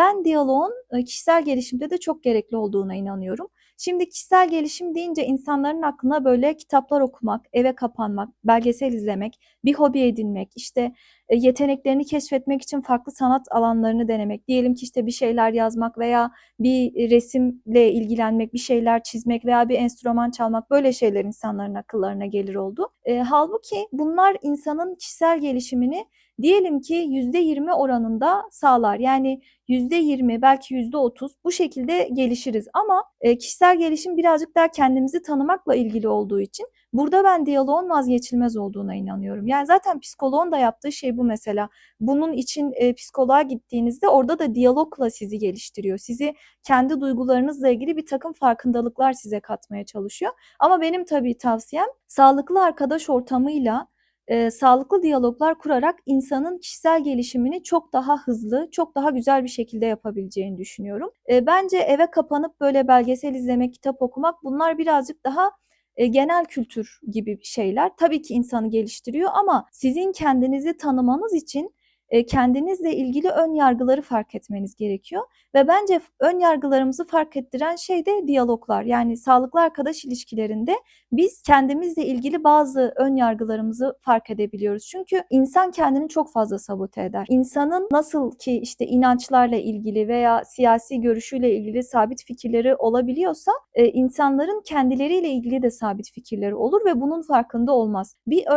Ben diyaloğun e, kişisel gelişimde de çok gerekli olduğuna inanıyorum. Şimdi kişisel gelişim deyince insanların aklına böyle kitaplar okumak, eve kapanmak, belgesel izlemek, bir hobi edinmek, işte e, yeteneklerini keşfetmek için farklı sanat alanlarını denemek, diyelim ki işte bir şeyler yazmak veya bir resimle ilgilenmek, bir şeyler çizmek veya bir enstrüman çalmak böyle şeyler insanların akıllarına gelir oldu. E, halbuki bunlar insanın kişisel gelişimini diyelim ki %20 oranında sağlar. Yani %20 belki %30 bu şekilde gelişiriz ama e, kişisel gelişim birazcık daha kendimizi tanımakla ilgili olduğu için burada ben diyaloğun vazgeçilmez olduğuna inanıyorum. Yani zaten psikoloğun da yaptığı şey bu mesela. Bunun için e, psikoloğa gittiğinizde orada da diyalogla sizi geliştiriyor. Sizi kendi duygularınızla ilgili bir takım farkındalıklar size katmaya çalışıyor. Ama benim tabii tavsiyem sağlıklı arkadaş ortamıyla e, sağlıklı diyaloglar kurarak insanın kişisel gelişimini çok daha hızlı, çok daha güzel bir şekilde yapabileceğini düşünüyorum. E, bence eve kapanıp böyle belgesel izlemek, kitap okumak bunlar birazcık daha e, genel kültür gibi şeyler. Tabii ki insanı geliştiriyor ama sizin kendinizi tanımanız için e, kendinizle ilgili ön yargıları fark etmeniz gerekiyor. Ve bence ön yargılarımızı fark ettiren şey de diyaloglar. Yani sağlıklı arkadaş ilişkilerinde biz kendimizle ilgili bazı ön yargılarımızı fark edebiliyoruz. Çünkü insan kendini çok fazla sabote eder. İnsanın nasıl ki işte inançlarla ilgili veya siyasi görüşüyle ilgili sabit fikirleri olabiliyorsa e, insanların kendileriyle ilgili de sabit fikirleri olur ve bunun farkında olmaz. Bir